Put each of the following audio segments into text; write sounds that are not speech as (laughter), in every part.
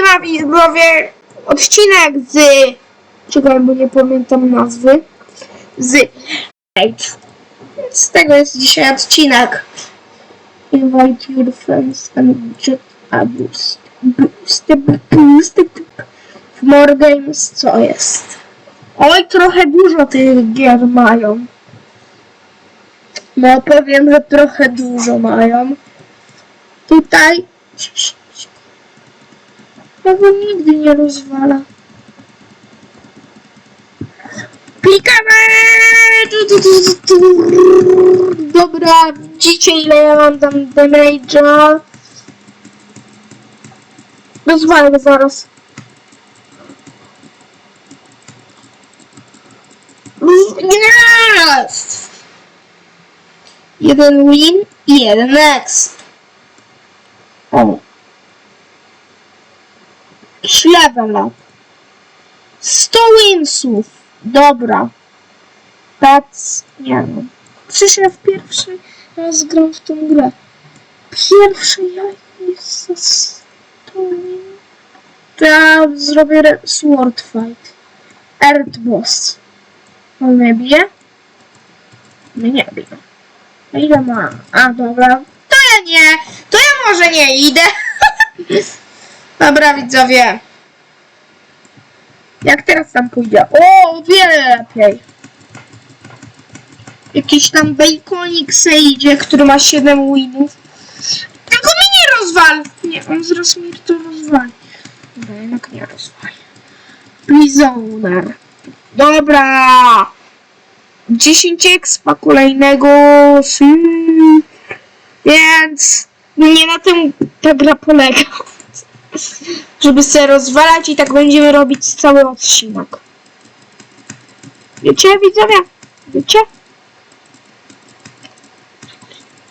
Mam widzowie odcinek z... Czekaj, bo nie pamiętam nazwy. Z... Z tego jest dzisiaj odcinek. Invite your friends and get a boost. Boost, boost. W More Games co jest? Oj, trochę dużo tych gier mają. No powiem, że trochę dużo mają. Tutaj... Go nigdy nie rozwala. Klikamy! Dobra, widzicie ile ja mam tam damage'a. Rozwalę go zaraz. Yes! Jeden win i jeden next. O. Level up. 100 winsów. Dobra. That's... nie wiem. Przecież w pierwszy raz gram w tą grę. Pierwszy jajko jest za 100 win. To ja zrobię sword fight. Earth boss. On mnie bije? Mnie nie bije. A ile ma? A dobra. To ja nie. To ja może nie idę. (laughs) Dobra widzowie. Jak teraz tam pójdzie? O, o wiele lepiej. Jakiś tam baconik se idzie, który ma 7 winów. Tylko mnie nie rozwal! Nie, on zaraz mi to rozwali. Dobra, jednak nie rozwali. Prisoner. Dobra! 10 expa kolejnego. Więc nie na tym ta gra polega. Żeby sobie rozwalać i tak będziemy robić cały odcinek. Wiecie, widzowie? Wiecie?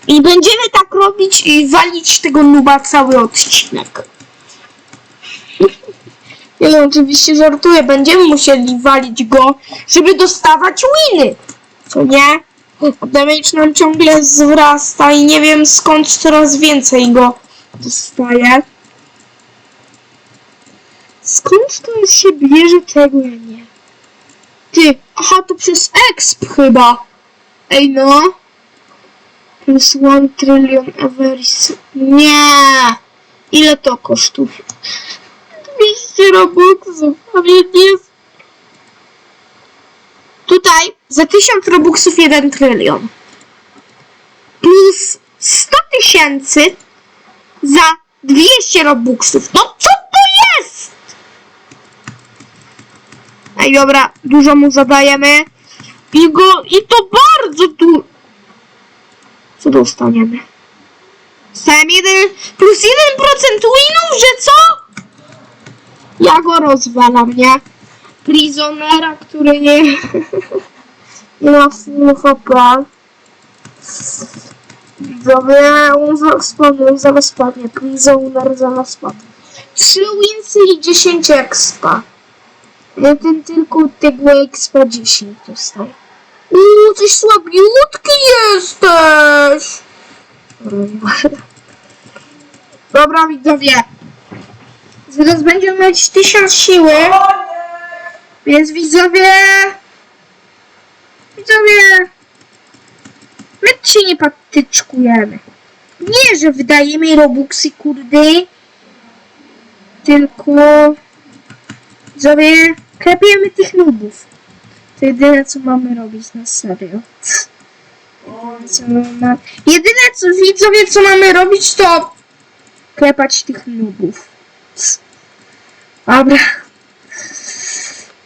I będziemy tak robić i walić tego nuba cały odcinek. Ja no, oczywiście żartuję, będziemy musieli walić go, żeby dostawać winy. Co nie? Damage nam ciągle wzrasta i nie wiem skąd coraz więcej go dostaje. Skąd to się bierze tego, ja nie. Ty, aha, to przez exp chyba. Ej no. Plus 1 trillion every... Nie! Ile to kosztuje? 200 robuxów, a nie jest... Tutaj za 1000 robuxów 1 trylion. Plus 100 tysięcy za 200 robuxów. No co to jest? Ej, dobra, dużo mu zadajemy. I go, i to bardzo tu... Co dostaniemy? Dostałem jeden, plus 1% winów, że co? Ja go rozwalam, nie? Prisonera, który nie... (laughs) nie ma full HP. Widzowie, on on zaraz spadnie. Prisoner zaraz spadnie. 3 winsy i 10 expa. Ja ten tylko tego expa 10 dostaje. Uuu, coś słabiutki jesteś! Dobra, widzowie. Zaraz będziemy mieć 1000 siły. Więc widzowie... Widzowie... My się nie patyczkujemy. Nie, że wydajemy robuxy, kurde. Tylko... Widzowie, klepiemy tych nubów. To jedyne, co mamy robić na serio. Co ma... Jedyne, co widzowie, co mamy robić, to klepać tych nubów. Dobra.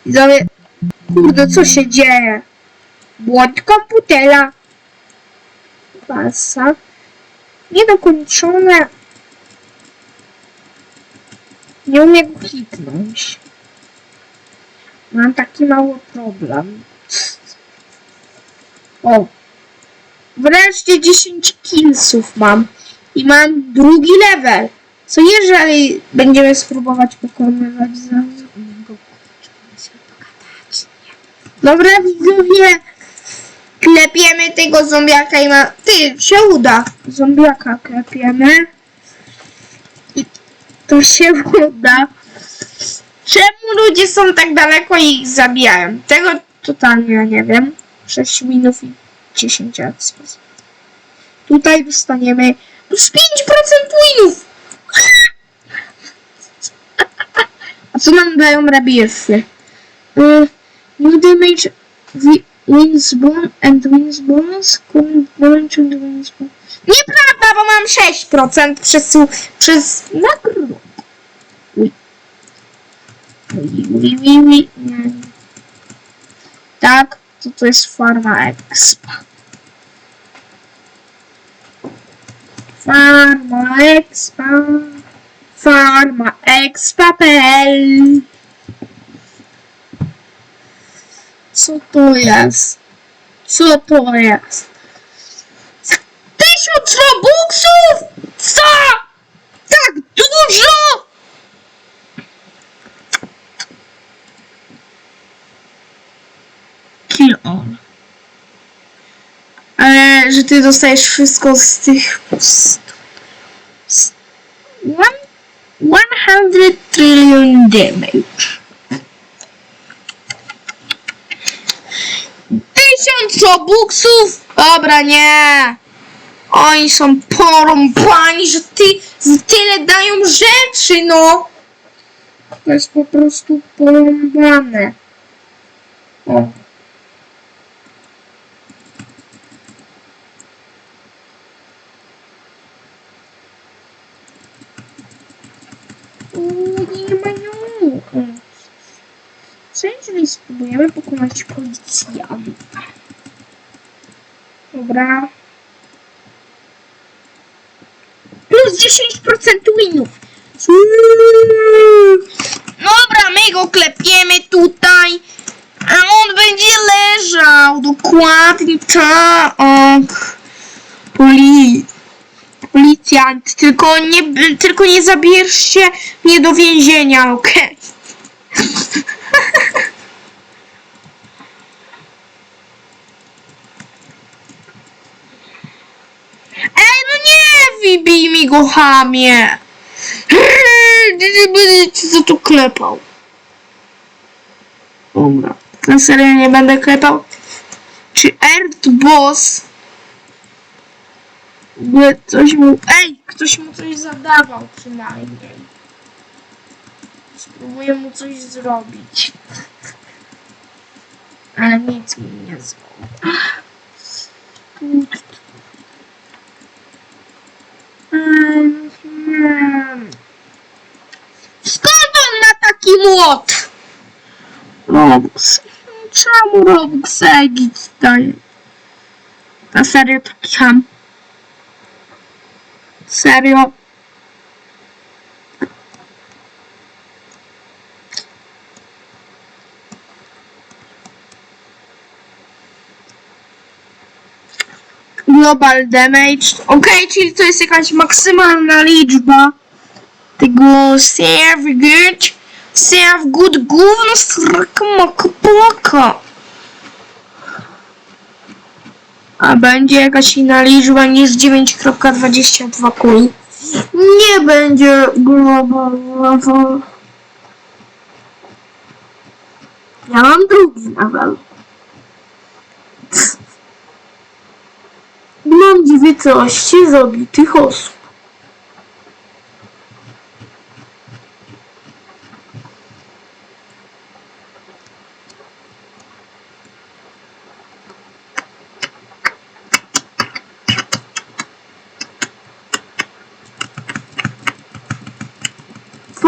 Widzowie, kurde, co się dzieje? Błąd komputera. Pasa. Niedokończone. Nie umiem go. Mam taki mały problem. O. Wreszcie 10 killsów mam. I mam drugi level. Co jeżeli będziemy spróbować pokonywać za... Dobra widzowie. Klepiemy tego zombiaka i ma... Ty, się uda. Zombiaka klepiemy. I to się (laughs) uda. Czemu ludzie są tak daleko i ich zabijają? Tego totalnie nie wiem. 6 winów i 10 expas. Tutaj dostaniemy plus 5% winów. A co nam dają rabiesy? Y, New damage wi- wins bonus and wins bonus. Damage and wins. Nieprawda, bo mam 6% przez, przez nagrodę. Tak, to to jest farma expa. Farma expa. Farma expa.pl Co to jest? Co to jest? Tysiąc robuxów! Co? Tak dużo? Kill all. Ale, że ty dostajesz wszystko z tych... z- z- One, 100 trillion damage. Tysiąc robuxów? Dobra, nie. Oni są porąbani, że ty z tyle dają rzeczy, no. To jest po prostu porąbane. O. Uuu, nie ma niuchu. Jeżeli spróbujemy pokonać policjanta? Dobra. Plus 10% winów. Dobra, my go klepiemy tutaj. A on będzie leżał. Dokładnie tak. Poli... Policjant, tylko nie, tylko nie zabierzcie mnie do więzienia, okej? Ej, no nie wybij mi go, chamie! Będę cię za to klepał. Dobra, na serio nie będę klepał. Czy Earth Boss by coś mu... Ej, ktoś mu coś zadawał przynajmniej. Spróbuję mu coś zrobić. Ale nic mi nie zrobił. Mm, hmm. Skąd on ma taki młot? Robux. Czemu Robux Egit daje? Na serio taki ham. Serio. Global damage. Ok, czyli to jest jakaś maksymalna liczba tego save good. Save good gówno płaka. A będzie jakaś inna liczba niż 9.22 kuli. Nie będzie global level. Ja mam drugi level. Mam 19 zabitych osób.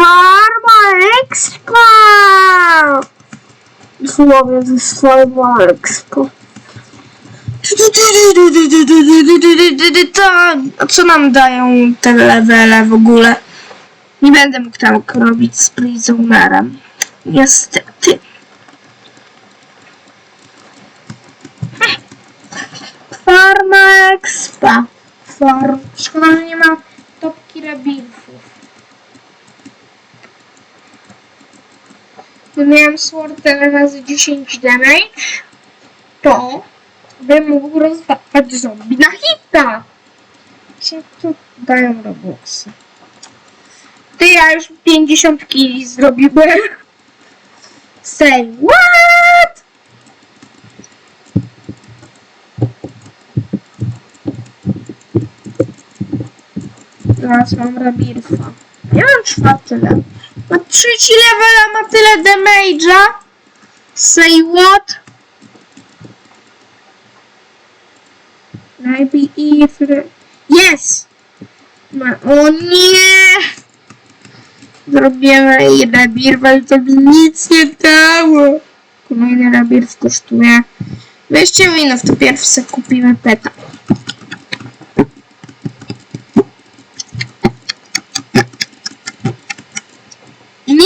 Farma Expo! Dosłownie to Farma Expo. A co nam dają te levele w ogóle? Nie będę mógł tak robić z Prisonerem. Niestety. Farma Expa. Farm. Szkoda, że nie ma miałem sword razy 10 damage, to bym mógł rozwalać zombie na hita. Gdzie tu dają robuxy? Ty, ja już 50 kili zrobiłem. Say what? Teraz mam rabirfa. Ja mam czwarty level. Ma trzeci level, a ma tyle damage'a. Say what? Maybe if... Yes! Ma... O nie! Zrobiłem rabirwa i to mi nic nie dało. Kolejny rabirw kosztuje 200 minut, to pierwszy sobie kupimy peta.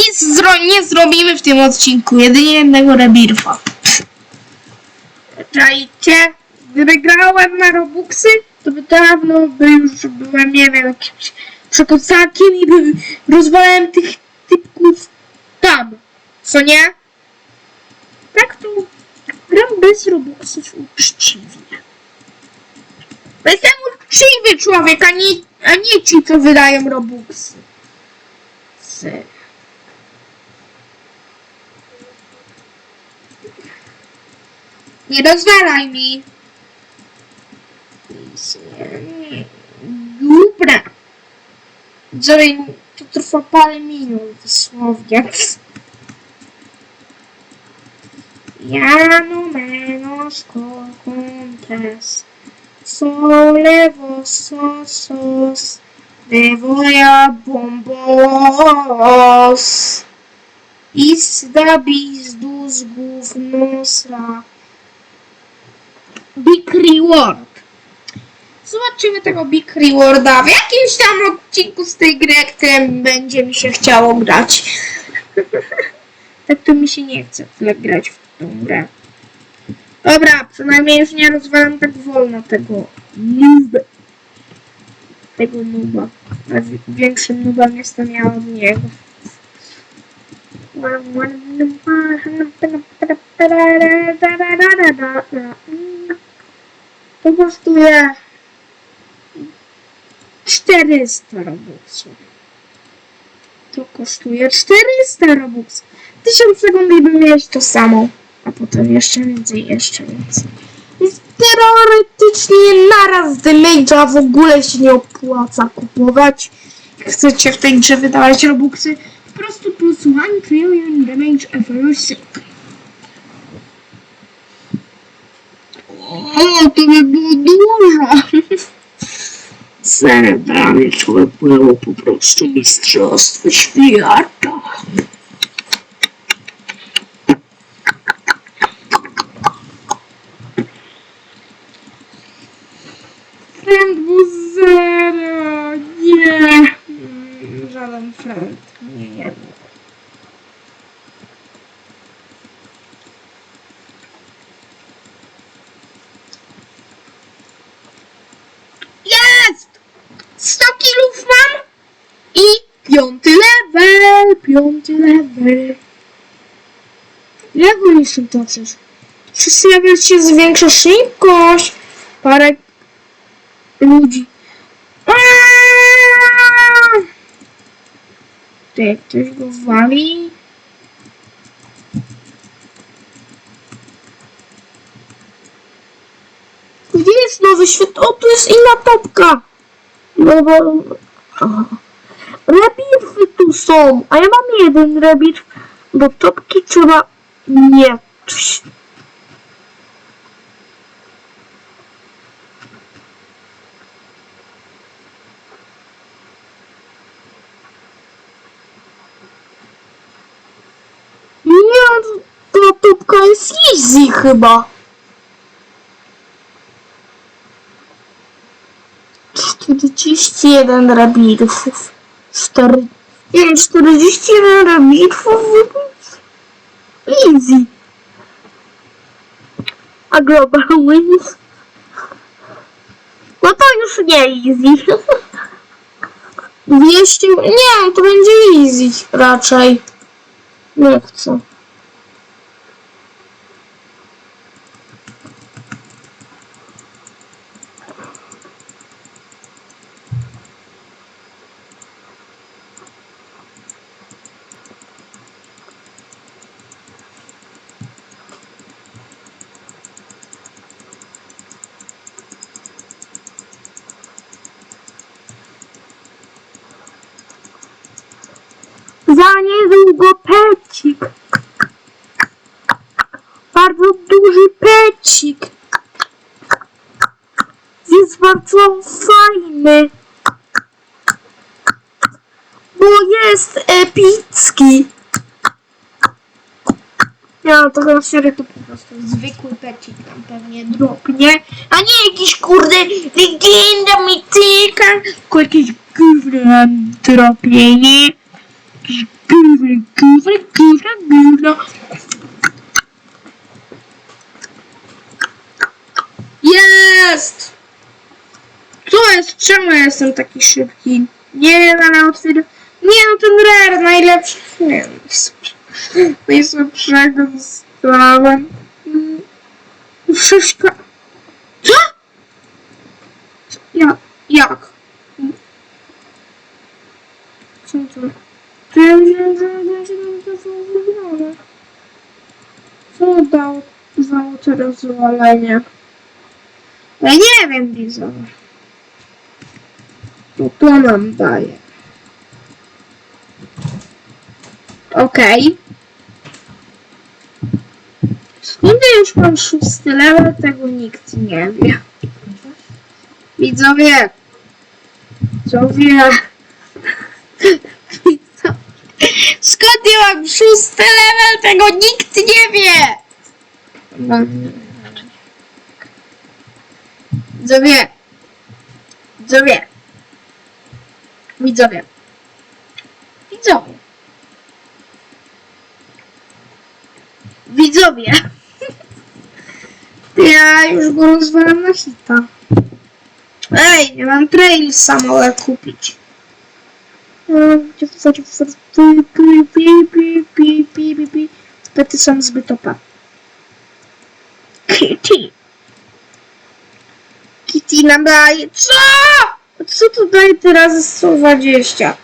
Nic zro- nie zrobimy w tym odcinku, jedynie jednego rebirfa. Czajcie, gdyby grałem na Robuxy, to by dawno by już byłem, nie wiem, jakimś przekocakiem i rozwalałem tych typków tam, co nie? Tak to gram bez Robuxów uczciwie. Jestem uczciwy człowiek, a nie, a nie ci, co wydają Robuxy. Serio. He does that, I mean. Dobra. Żeby to trwa não minut, dosłownie. não no menos contas, sole vosotros devo a bombos. Is da bis dos gufnos lá. Big Reward. Zobaczymy tego Big Rewarda w jakimś tam odcinku z tej gry, którym będzie mi się chciało grać. tak to mi się nie chce tyle grać w tą grę. Dobra, przynajmniej już nie rozwalam tak wolno tego noob. Tego nuba. A wi- większym nubem jestem ja od niego. To kosztuje 400 robuxów. To kosztuje 400 robuxów. 1000 sekund i bym mieć to samo. A potem jeszcze więcej, jeszcze więcej. Więc teoretycznie naraz damage'a w ogóle się nie opłaca kupować. Chcecie w tej grze wydawać robuxy, po prostu plus 1 trillion damage every second. O, to by było dużo. Cerebralnie człowiek było po prostu mistrzostwo świata. Friend był zero. Nie. Żaden friend. Nie, nie. Jest! 100 kilów mam i piąty level, piąty level. Jak oni są tacy? Przez level się zwiększa szybkość. Parę ludzi. Aaaa! Ty, ktoś go wali. Gdzie jest nowy świat? O, tu jest inna topka. No bo... Aha. Rebirfy tu są, a ja mam jeden rebirf. Do topki trzeba mieć. Nie, ta topka jest easy chyba. 41 rabirów. 4... Nie wiem, 41 rabirów. Easy. A global wins. No to już nie easy. 200... Nie, to będzie easy raczej. Nie chcę. Za niedługo pecik. Bardzo duży pecik. Jest bardzo fajny. Bo jest epicki. Ja to serio to po prostu zwykły pecik tam pewnie dropnie, a nie jakiś kurde legenda mityka, tylko jakiś gówno nam dropnie, nie? Jakiś gówno, gówno, gówno, gówno. Jest! Co jest? Czemu jestem taki szybki? Nie ale otwieram. Nie no, ten rare najlepszy. Nie najsłabszego dostałem. Mm, Wszystko. Co? Ja, jak? Co to? To ja myślałem, że będzie to zrobione. Co dał, dało to rozwalenie? Ja nie wiem, widzowie. To to nam daje. Okej. Skąd ja już mam szósty level, tego nikt nie wie. Widzowie. Widzowie. Widzowie. (laughs) Skąd ja mam szósty level, tego nikt nie wie. Widzowie. Widzowie. Widzowie. Widzowie. Widzowie. (laughs) Ja już go rozwalam na hita. Ej, nie mam trailsa małe kupić. Pety są zbyt opa. Kitty. Kitty nam daje. Co? Co to daje teraz 120?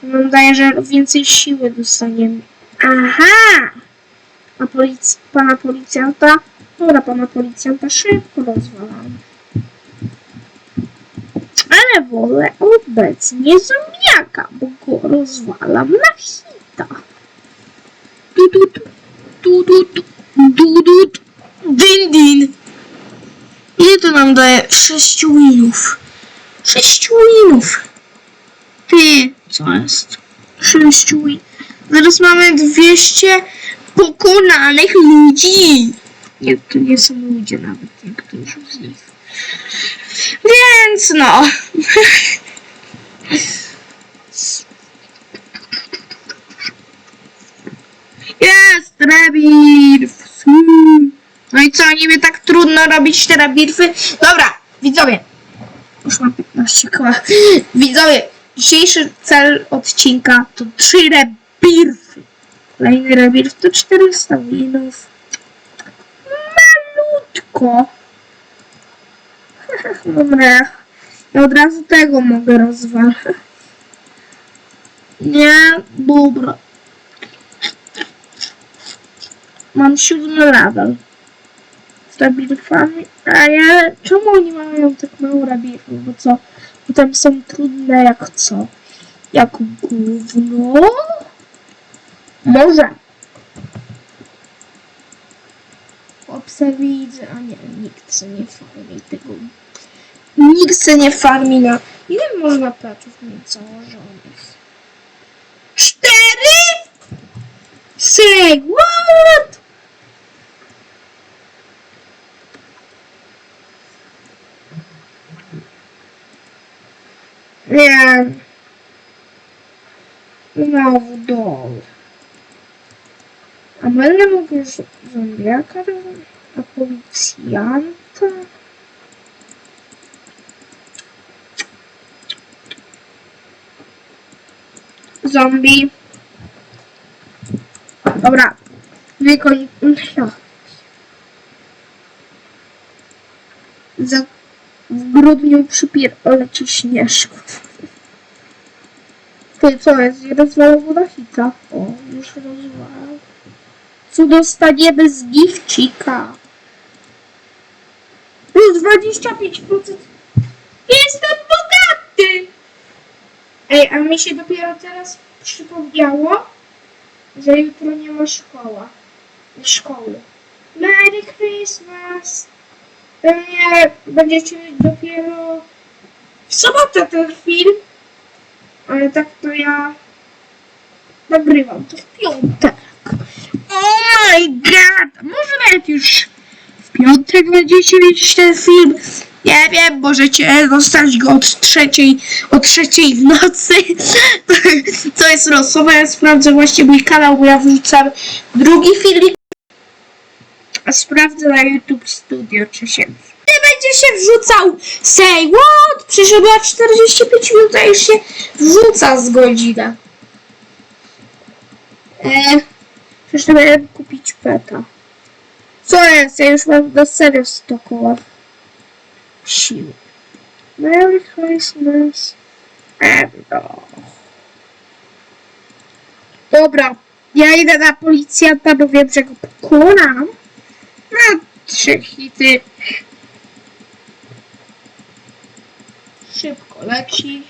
To nam daje, że więcej siły dostaniemy. Aha! A polic pana policjanta? Dobra, pana policjanta szybko rozwalam. Ale wolę obecnie zombiaka, bo go rozwalam na hita. Du, du, du, du, du, du, du, du, du. Din, din. Ile to nam daje? 6 winów. 6 winów. Ty, co jest? 6 win. Zaraz mamy 200 pokonanych ludzi. Nie, to nie są ludzie nawet, niektórzy z nich. Więc no. Jest rebirth. No i co, niby tak trudno robić te rebirfy? Dobra, widzowie. Już mam 15 koła. Widzowie, dzisiejszy cel odcinka to 3 rebirfy. Kolejny rebirth to 400 winów. Malutko. (laughs) Dobra. Ja od razu tego mogę rozwalać. Nie, dobra. Mam siódmy level. Z. A ja, czemu oni mają tak mało rabirów? Bo co? Bo tam są trudne jak co? Jak gówno? Może. Chłopca widzę, a nie, nikt se nie farmi tego. Nikt se nie farmi na... Ile można peczów mieć założonych? Cztery? Say what? Nie. Znowu dol. A będę mógł już zombiaka? A policjanta? Zombie. Dobra. Wykoń... Za... W grudniu przypierdolę ci śnieżków. Ty co jest? Rozwalał na hita. O, już rozwalał. Co dostaniemy z gifcika? Plus 25%. Jestem bogaty! Ej, a mi się dopiero teraz przypomniało, że jutro nie ma szkoła. Szkoły. Merry Christmas! Pewnie będziecie mieć dopiero w sobotę ten film. Ale tak to ja nagrywam to w piątek. Oh my god! Może nawet już w piątek będziecie mieć ten film. Nie wiem, możecie dostać go od trzeciej, o trzeciej w nocy. (laughs) To jest losowe. Ja sprawdzę właśnie mój kanał, bo ja wrzucam drugi filmik. A sprawdzę na YouTube Studio, czy się nie będzie się wrzucał. Say what? Przecież była 45 minut, a już się wrzuca z godzina. Eee, przecież miałem kupić peta. Co jest? Ja już mam na serio w 100 kołach siły. Merry Christmas. Endo. Dobra, ja idę na policjanta, bo wiem, że go pokonam. Na trzy hity. Szybko leci.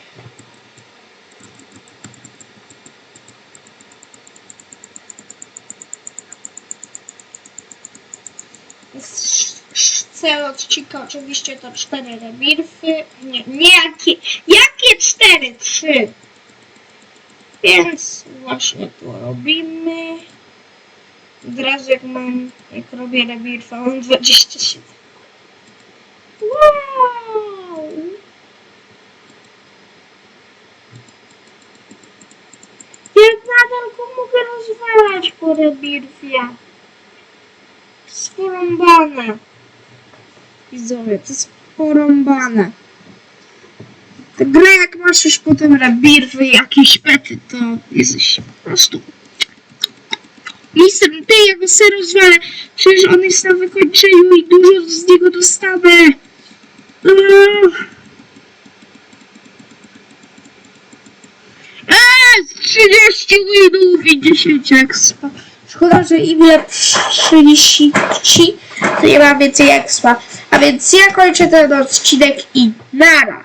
Cel odcinka oczywiście to cztery rebirfy. Nie, nie jakie, jakie cztery? Trzy. Więc właśnie to robimy. Od razu jak mam, jak robię rebirfa, mam 27. Wow! Jak nadal go mogę rozwalać po rebirfie? Sporąbane. Widzowie, to jest porąbane. Ta gra jak masz już potem rebirfy i jakieś pety, to jesteś po prostu... Mister, ty ja go sobie rozwalę. Przecież on jest na wykończeniu i dużo z niego dostanę. Eee, Eee, z 30 winów i 10 expa. Szkoda, że im lepsi ci, to nie ma więcej expa. A więc ja kończę ten odcinek i nara.